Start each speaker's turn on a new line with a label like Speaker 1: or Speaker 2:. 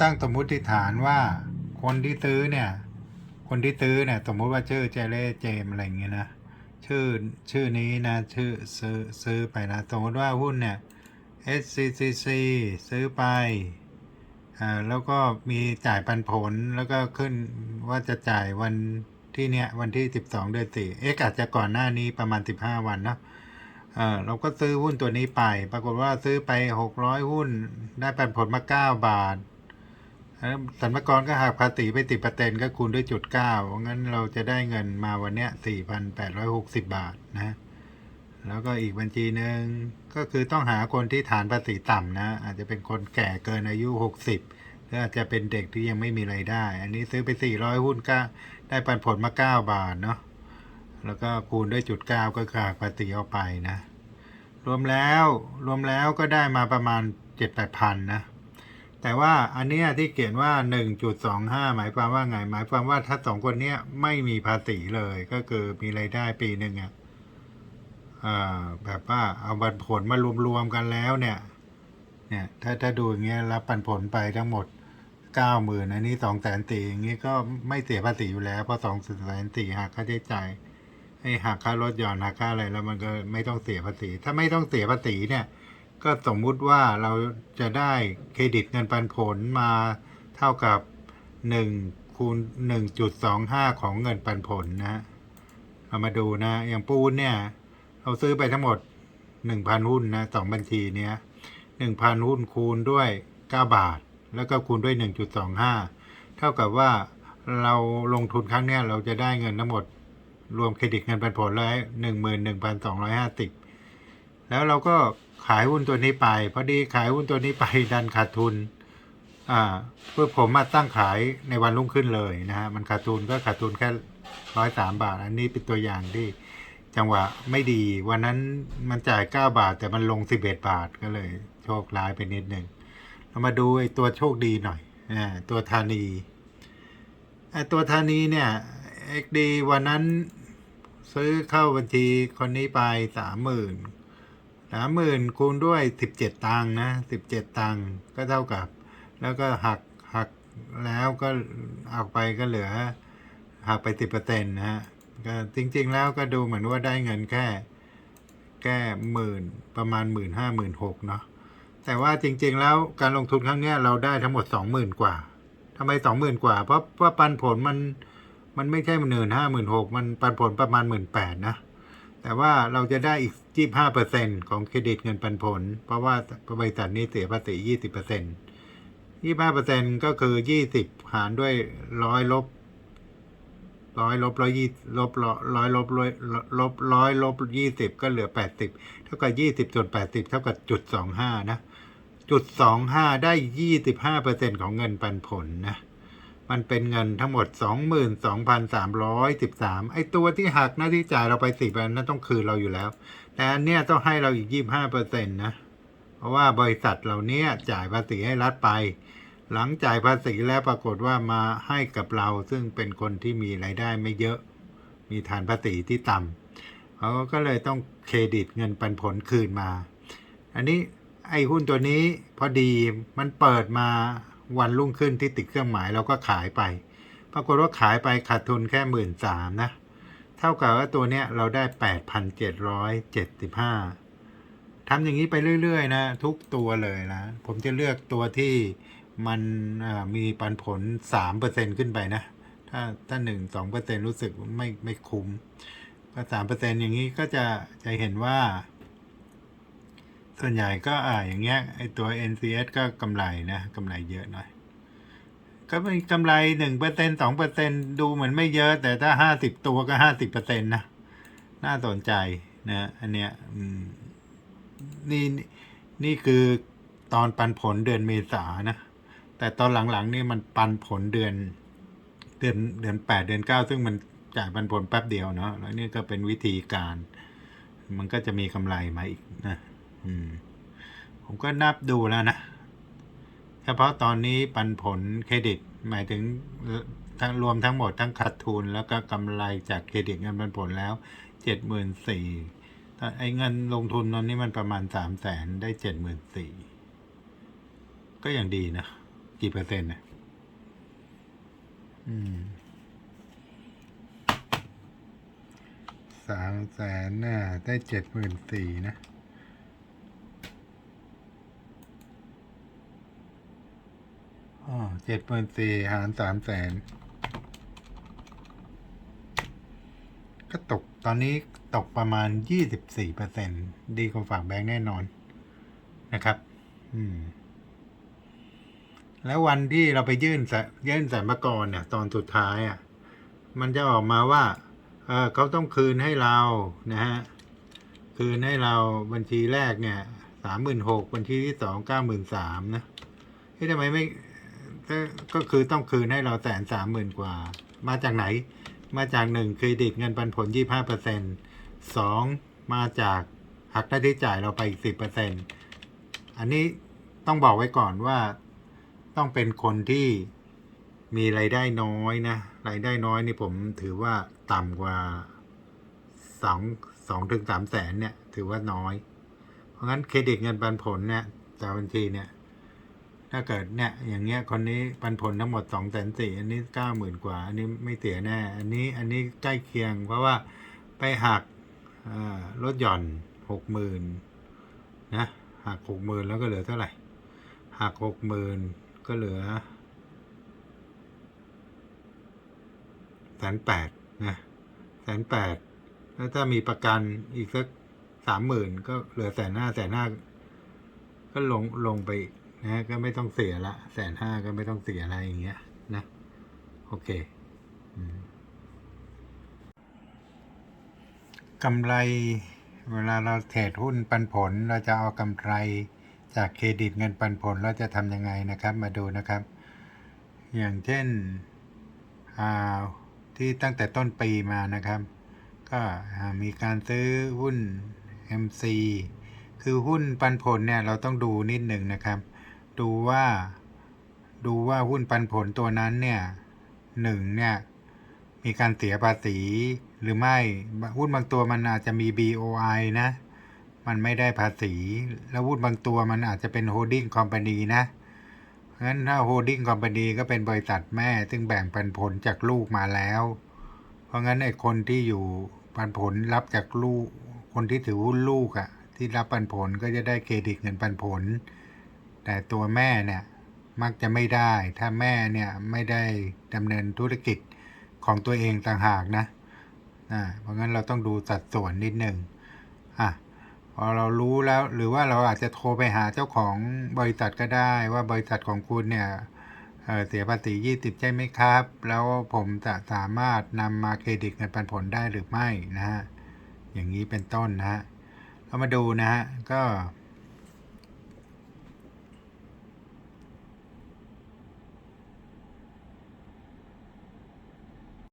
Speaker 1: ตั้งสมมุติฐานว่า คนที่ซื้อเนี่ย คนที่ซื้อเนี่ย สมมุติว่าชื่อเจเล่เจมอะไรอย่างเงี้ยนะชื่อชื่อนี้นะ ชื่อซื้อซื้อไปนะ สมมติว่าหุ้นเนี่ย SCCC ซื้อไปอ่าแล้วก็มีจ่ายปันผลแล้วก็ขึ้นว่าจะจ่ายวันที่เนี้ยวันที่ 12 เดือน4เอ๊ะอาจจะก่อนหน้านี้ประมาณ 15 วันเนะเออเราก็ซื้อหุ้นตัวนี้ไป ปรากฏว่าซื้อไป 600 หุ้น ได้ปันผลมา 9 บาท สรรพากรก็หักภาษีไป10%ก็คูณด้วยจุด9งั้นเราจะได้เงินมาวันเนี้ย4,860บาทนะ แล้วก็อีกบัญชีหนึ่งก็คือต้องหาคนที่ฐานภาษีต่ำนะ อาจจะเป็นคนแก่เกินอายุ60หรืออาจจะเป็นเด็กที่ยังไม่มีไรายได้ อันนี้ซื้อไป400หุ้นก็ได้ปันผลมา9บาทเนาะ แล้วก็คูณด้วยจุด9ก็ขาดภาษีออกไปนะ รวมแล้วรวมแล้วก็ได้มาประมาณ7-8พันนะ แต่ว่าอันเนี้ยที่เขียนว่า 1.25 หมายความว่าไง หมายความว่าถ้าสองคนเนี้ยไม่มีภาษีเลยก็คือมีไรายได้ปีหนึ่งอะอ่าแบบว่าเอาปันผลมารวมๆกันแล้วเนี่ยเนี่ยถ้าถ้าดูอย่างเงี้ยรับปันผลไปทั้งหมดเก้าหมื่นอันนี้สองแสนตีอย่างงี้ก็ไม่เสียภาษีอยู่แล้วเพราะสองแสนตีหักค่าใช้จ่ายให้หักค่ารถหย่อนหักค่าอะไรแล้วมันก็ไม่ต้องเสียภาษี ถ้าไม่ต้องเสียภาษีเนี่ย ก็สมมุติว่าเราจะได้เครดิตเงินปันผลมาเท่ากับหนึ่งคูณหนึ่งจุดสองห้าของเงินปันผลนะเรามาดูนะ อย่างปูนเนี่ย เราซื้อไปทั้งหมดหนึ่งพันหุ้นนะสองบัญชีเนี้ยหนึ่งพันหุ้นคูณด้วยเก้าบาท แล้วก็คูณด้วยหนึ่งจุดสองห้าเท่ากับว่าเราลงทุนครั้งเนี้ยเราจะได้เงินทั้งหมด รวมเครดิตเงินปันผลแล้วหนึ่งหมื่นหนึ่งพันสองร้อยห้าสิบแล้วเราก็ ขายหุ้นตัวนี้ไปพอดีขายหุ้นตัวนี้ไปดันขาดทุนอ่าเพื่อผมมาตั้งขายในวันรุ่งขึ้นเลยนะฮะมันขาดทุนก็ขาดทุนแค่ร้อยสามบาท อันนี้เป็นตัวอย่างที่จังหวะไม่ดี วันนั้นมันจ่าย9บาท แต่มันลง11บาทก็เลย โชคร้ายไปนิดหนึ่งเรามาดูไอ้ตัวโชคดีหน่อยอ่าตัวธานีไอ้ตัวธานีเนี่ยเอ็กดีวันนั้นซื้อเข้าบัญชีคนนี้ไปสามหมื่น สามหมื่นคูณด้วยสิบเจ็ดตังค์นะสิบเจ็ดตังค์ก็เท่ากับ แล้วก็หักหักแล้วก็เอาไปก็เหลือ หักไปสิบเปอร์เซ็นต์นะฮะก็จริง ๆ แล้วก็ดูเหมือนว่าได้เงินแค่แค่หมื่นประมาณหมื่นห้าหมื่นหกเนาะแต่ว่าจริง ๆ แล้วการลงทุนครั้งเนี้ยเราได้ทั้งหมดสองหมื่นกว่าทำไมสองหมื่นกว่า เพราะว่าปันผลมันมันไม่ใช่หมื่นห้าหมื่นหกมันปันผลประมาณหมื่นแปดนะ แต่ว่าเราจะได้อีกยี่ห้าเปอร์เซ็นของเครดิตเงินปันผล เพราะว่าบริษัทนี้เสียภาษียี่สิบเปอร์เซ็นยี่ห้าเปอร์เซ็นก็คือยี่สิบหารด้วยร้อยลบร้อยลบร้อยยี่ลบร้อยลบร้อยลบร้อยลบยี่สิบก็เหลือแปดสิบเท่ากับยี่สิบส่วนแปดสิบเท่ากับจุดสองห้านะ จุดสองห้าได้ยี่สิบห้าเปอร์เซ็นของเงินปันผลนะ มันเป็นเงินทั้งหมดสองหมื่นสองพันสามร้อยสิบสามไอตัวที่หักหน้าที่จ่ายเราไปสิบอันนั้น ต้องคืนเราอยู่แล้ว แต่อันเนี้ยต้องให้เราอีกยี่ห้าเปอร์เซ็นต์นะ เพราะว่าบริษัทเราเนี้ยจ่ายภาษีให้รัฐไป หลังจ่ายภาษีแล้วปรากฏว่ามาให้กับเราซึ่งเป็นคนที่มีรายได้ไม่เยอะ มีฐานภาษีที่ต่ำเขาก็เลยต้องเครดิตเงินปันผลคืนมา อันนี้ไอ้หุ้นตัวนี้พอดีมันเปิดมา วันรุ่งขึ้นที่ติดเครื่องหมายเราก็ขายไป ปรากฏว่าขายไปขาดทุนแค่หมื่นสามนะ เท่ากับว่าตัวเนี้ยเราได้แปดพันเจ็ดร้อยเจ็ดสิบห้าทำอย่างนี้ไปเรื่อยๆนะ ทุกตัวเลยนะ ผมจะเลือกตัวที่มันมีปันผลสามเปอร์เซ็นขึ้นไปนะ ถ้าถ้าหนึ่งสองเปอร์เซ็นรู้สึกไม่ไม่คุ้มก็สามเปอร์เซ็นอย่างนี้ก็จะจะเห็นว่า ส่วนใหญ่ก็อ่าอย่างเงี้ยไอตัว NCS ก็กำไรนะกำไรเยอะหน่อย ก็เป็นกำไรหนึ่งเปอร์เซ็นสองเปอร์เซ็นดูเหมือนไม่เยอะ แต่ถ้าห้าสิบตัวก็ห้าสิบเปอร์เซ็นนะ น่าสนใจนะอันเนี้ยนี่นี่คือตอนปันผลเดือนเมษานะ แต่ตอนหลังๆนี่มันปันผลเดือน เดือนเดือนแปดเดือนเก้าซึ่งมันจ่ายปันผลแป๊บเดียวเนาะแล้วนี่ก็เป็นวิธีการ มันก็จะมีกำไรมาอีกนะ ผมก็นับดูแล้วนะเฉพาะตอนนี้ปันผลเครดิต หมายถึงทั้งรวมทั้งหมดทั้งขาดทุนแล้วก็กำไรจากเครดิตเงินปันผลแล้วเจ็ดหมื่นสี่ไอ้เงินลงทุนตอนนี้มันประมาณสามแสนได้เจ็ดหมื่นสี่ก็ยังดีนะ กี่เปอร์เซ็นต์อะอืมสามแสนน่ะได้เจ็ดหมื่นสี่นะ อ๋อเจ็ดหมื่นสี่หารสามแสนก็ตกตอนนี้ตกประมาณยี่สิบสี่เปอร์เซ็นดีกว่าฝากแบงค์แน่นอนนะครับ อืม แล้ววันที่เราไปยื่นสยื่นสรรพากรเนี่ยตอนสุดท้ายอะ มันจะออกมาว่า เออเขาต้องคืนให้เรานะฮะ คืนให้เราบัญชีแรกเนี่ยสามหมื่นหกบัญชีที่สองเก้าหมื่นสามนะเฮ้ยทำไมไม่ ก็ก็คือต้องคืนให้เราแสนสามหมื่นกว่า มาจากไหน มาจากหนึ่งเครดิตเงินปันผลยี่ห้าเปอร์เซ็นสองมาจากหักค่าใช้จ่ายเราไปอีกสิบเปอร์เซ็นอันนี้ต้องบอกไว้ก่อนว่าต้องเป็นคนที่มีรายได้น้อยนะรายได้น้อยนี่ผมถือว่าต่ำกว่าสองสองถึงสามแสนเนี่ย ถือว่าน้อย เพราะงั้นเครดิตเงินปันผลเนี่ยจากบัญชีเนี่ย ถ้าเกิดเนี่ยอย่างเงี้ยคนนี้ปันผลทั้งหมดสองแสนสี่อันนี้เก้าหมื่นกว่า อันนี้ไม่เสียแน่ อันนี้อันนี้ใกล้เคียง เพราะว่าไปหักลดหย่อนหกหมื่นนะหักหกหมื่นแล้วก็เหลือเท่าไหร่หักหกหมื่นก็เหลือแสนแปดนะแสนแปดแล้วถ้ามีประกันอีกสักสามหมื่นก็เหลือแสนห้าแสนห้าก็ลงลงไปอีก นะก็ไม่ต้องเสียละแสนห้าก็ไม่ต้องเสียอะไรอย่างเงี้ยนะ โอเคอกำไรเวลาเราเทรดหุ้นปันผลเราจะเอากำไรจากเครดิตเงินปันผลเราจะทำยังไงนะครับ มาดูนะครับ อย่างเช่นที่ตั้งแต่ต้นปีมานะครับ ก็มีการซื้อหุ้น MC คือหุ้นปันผลเนี่ยเราต้องดูนิดหนึ่งนะครับ ดูว่า ดูว่าหุ้นปันผลตัวนั้นเนี่ยหนึ่งเนี่ยมีการเสียภาษีหรือไม่หุ้นบางตัวมันอาจจะมี BOI นะ มันไม่ได้ภาษี แล้วหุ้นบางตัวมันอาจจะเป็น holding company นะเพราะฉะนั้นถ้า holding company ก็เป็นบริษัทแม่ ซึ่งแบ่งปันผลจากลูกมาแล้ว เพราะงั้นไอ้คนที่อยู่ปันผลรับจากลูก คนที่ถือหุ้นลูกอะ่ะ ที่รับปันผลก็จะได้เครดิตเงินปันผล แต่ตัวแม่เนี่ยมักจะไม่ได้ ถ้าแม่เนี่ยไม่ได้ดำเนินธุรกิจของตัวเองต่างหากนะอ่าเพราะงั้นเราต้องดูสัดส่วนนิดหนึ่งอะพอเรารู้แล้วหรือว่าเราอาจจะโทรไปหาเจ้าของบริษัทก็ได้ว่าบริษัทของคุณเนี่ยเออเสียภาษียี่สิบใช่ไหมครับ แล้วผมจะสามารถนำมาเครดิตเงินปันผลได้หรือไม่นะฮะอย่างนี้เป็นต้นนะฮะเรามาดูนะฮะก็